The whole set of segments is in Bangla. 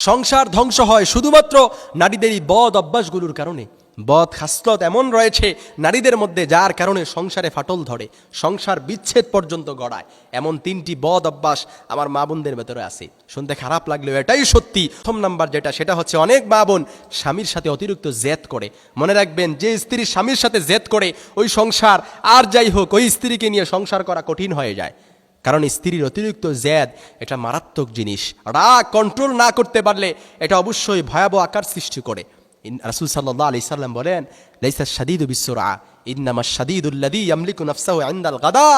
সংসার ধ্বংস হয় শুধুমাত্র নারীদের এই বদ অভ্যাসগুলোর কারণে। বদ খাসলত এমন রয়েছে নারীদের মধ্যে যার কারণে সংসারে ফাটল ধরে, সংসার বিচ্ছেদ পর্যন্ত গড়ায়। এমন তিনটি বদ অভ্যাস আমার মা বোনদের ভেতরে আছে। শুনতে খারাপ লাগলেও এটাই সত্যি। প্রথম নাম্বার যেটা, সেটা হচ্ছে অনেক মা বোন স্বামীর সাথে অতিরিক্ত জেদ করে। মনে রাখবেন, যে স্ত্রী স্বামীর সাথে জেদ করে, ওই সংসার আর যাই হোক, ওই স্ত্রীকে নিয়ে সংসার করা কঠিন হয়ে যায়। কারণ স্ত্রীর অতিরিক্ত জ্যাদ এটা মারাত্মক জিনিস। রাগ কন্ট্রোল না করতে পারলে এটা অবশ্যই ভয়াবহ আকার সৃষ্টি করে। রাসূল সাল্লাহ আলি সাল্লাম বলেন, লাইসা শাদিদু বিশ্বরা ইন্নামা শাদিদুল্লাদি ইয়ামলিকু নাফসাহু ইনদাল গাদা।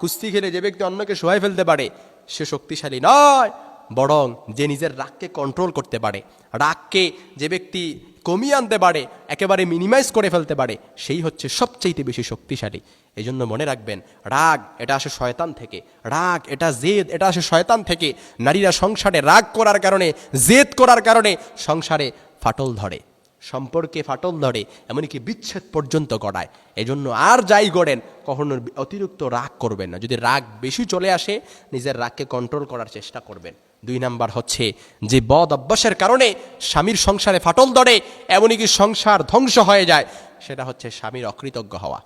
কুস্তি খেলে যে ব্যক্তি অন্যকে শোয়াই ফেলতে পারে, সে শক্তিশালী নয়, বরং যে নিজের রাগকে কন্ট্রোল করতে পারে। রাগকে যে ব্যক্তি কমিয়ে আনতে পারে, একেবারে মিনিমাইজ করে ফেলতে পারে, সেই হচ্ছে সবচাইতে বেশি শক্তিশালী। এই জন্য মনে রাখবেন, রাগ এটা আসে শয়তান থেকে, রাগ এটা জেদ, এটা আসে শয়তান থেকে। নারীরা সংসারে রাগ করার কারণে, জেদ করার কারণে সংসারে ফাটল ধরে, সম্পর্কে ফাটল ধরে, এমনকি বিচ্ছেদ পর্যন্ত গড়ায়। এজন্য আর যাই গড়েন, কখনো অতিরিক্ত রাগ করবেন না। যদি রাগ বেশি চলে আসে, নিজের রাগকে কন্ট্রোল করার চেষ্টা করবেন। দুই নাম্বার হচ্ছে যে বদ অভ্যাসের কারণে স্বামীর সংসারে ফাটল ধরে, এমনকি সংসার ধ্বংস হয়ে যায়। সেটা হচ্ছে স্বামীর অকৃতজ্ঞ হওয়া।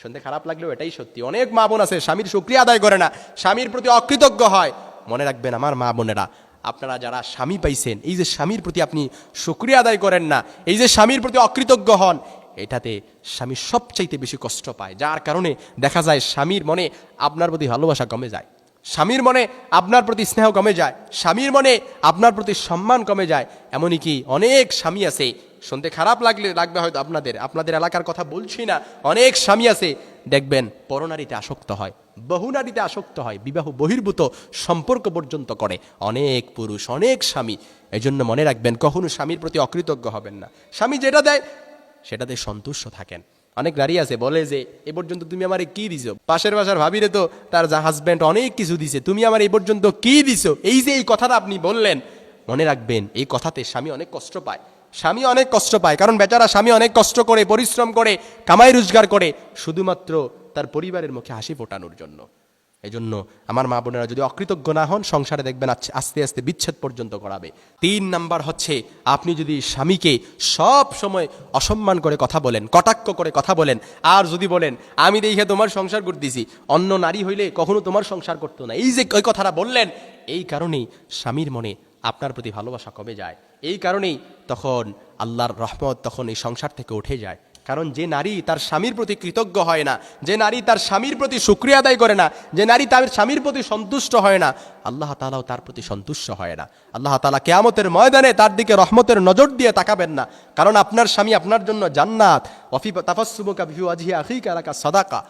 শুনতে খারাপ লাগলেও এটাই সত্যি। অনেক মা বোন আছে, স্বামীর শুক্রিয়া আদায় করে না, স্বামীর প্রতি অকৃতজ্ঞ হয়। মনে রাখবেন আমার মা বোনেরা, আপনারা যারা স্বামী পাইছেন, এই যে স্বামীর প্রতি আপনি শুক্রিয়া আদায় করেন না, এই যে স্বামীর প্রতি অকৃতজ্ঞ হন, এটাতে স্বামী সবচাইতে বেশি কষ্ট পায়। যার কারণে দেখা যায় স্বামীর মনে আপনার প্রতি ভালোবাসা কমে যায়। স্বামীর মনে আপনার প্রতি স্নেহ কমে যায়, স্বামীর মনে আপনার প্রতি সম্মান কমে যায় এমনই কি অনেক স্বামী আছে, শুনতে খারাপ লাগলে লাগবে হয়তো আপনাদের আপনাদের এলাকার কথা বলছি না, অনেক স্বামী আছে, দেখবেন পরনারীতে আসক্ত হয় বহু নারীতে আসক্ত হয়, বিবাহ বহির্ভূত সম্পর্ক পর্যন্ত করে, অনেক পুরুষ, অনেক স্বামী এই জন্য মনে রাখবেন কখনো স্বামীর প্রতি অকৃতজ্ঞ হবেন না, স্বামী যেটা দেয় সেটাতে সন্তুষ্ট থাকেন। অনেক নারী আছে, বলে যে, এ পর্যন্ত তুমি আমার কি দিছো? পাশের বাসার ভাবিরে তো তার যা হাজব্যান্ড অনেক কিছু দিছে, তুমি আমার এই পর্যন্ত কি দিছো? এই যে এই কথাটা আপনি বললেন, মনে রাখবেন, এই কথাতে স্বামী অনেক কষ্ট পায়। স্বামী অনেক কষ্ট পায়, কারণ বেচারা স্বামী অনেক কষ্ট করে, পরিশ্রম করে, কামাই রোজগার করে, শুধুমাত্র তার পরিবারের মুখে হাসি ফোটানোর জন্য। এই জন্য আমার মা বোনেরা যদি অকৃতজ্ঞ না হন, সংসারে দেখবেন আস্তে আস্তে বিচ্ছেদ পর্যন্ত করাবে তিন নাম্বার হচ্ছে, আপনি যদি স্বামীকে সব সময় অসম্মান করে কথা বলেন, কটাক্ষ করে কথা বলেন, আর যদি বলেন, আমি দেখে তোমার সংসার করতেছি। অন্য নারী হইলে কখনো তোমার সংসার করতো না। এই যে ওই কথাটা বললেন, এই কারণেই স্বামীর মনে আপনার প্রতি ভালোবাসা কমে যায়। এই কারণেই তখন আল্লাহর রহমত তখন এই সংসার থেকে উঠে যায়। কারণ যে নারী তার স্বামীর প্রতি কৃতজ্ঞ হয় না, যে নারী তার স্বামীর প্রতি সুক্রিয়া আদায় করে না, যে নারী তার স্বামীর প্রতি সন্তুষ্ট হয় না, আল্লাহ তালাও তার প্রতি সন্তুষ্ট হয় না। আল্লাহ তালা কেয়ামতের ময়দানে তার দিকে রহমতের নজর দিয়ে তাকাবেন না, কারণ আপনার স্বামী আপনার জন্য জান্নাত। ভিউ সদাকা।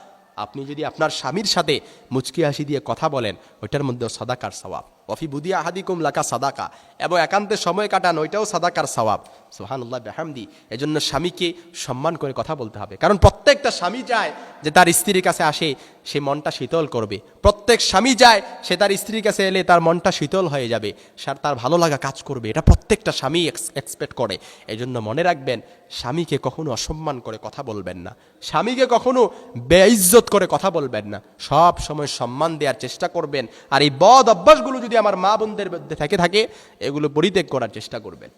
আপনি যদি আপনার স্বামীর সাথে মুচকি হাসি দিয়ে কথা বলেন, ওইটার মধ্যে সদাকার সওয়াব। অফি বুদিয়া আহাদিকুম লাকা সাদাকা। এবং একান্তে সময় কাটান, ওইটাও সাদাকার সওয়াব। সোহানুল্লাহ বেহামদি। এজন্য স্বামীকে সম্মান করে কথা বলতে হবে। কারণ প্রত্যেকটা স্বামী চায় যে তার স্ত্রীর কাছে আসে, সে মনটা শীতল করবে। প্রত্যেক স্বামী যায় সে তার স্ত্রীর কাছে এলে তার মনটা শীতল হয়ে যাবে সার তার ভালো লাগা কাজ করবে। এটা প্রত্যেকটা স্বামী এক্সপেক্ট করে। এজন্য মনে রাখবেন, স্বামীকে কখনো অসম্মান করে কথা বলবেন না। স্বামীকে কখনো বেইজ্জত করে কথা বলবেন না। সব সময় সম্মান দেওয়ার চেষ্টা করবেন। আর এই বদ অভ্যাসগুলো যদি আমার মা বোনদের মধ্যে থেকে থাকে এগুলো পরিত্যাগ করার চেষ্টা করবেন।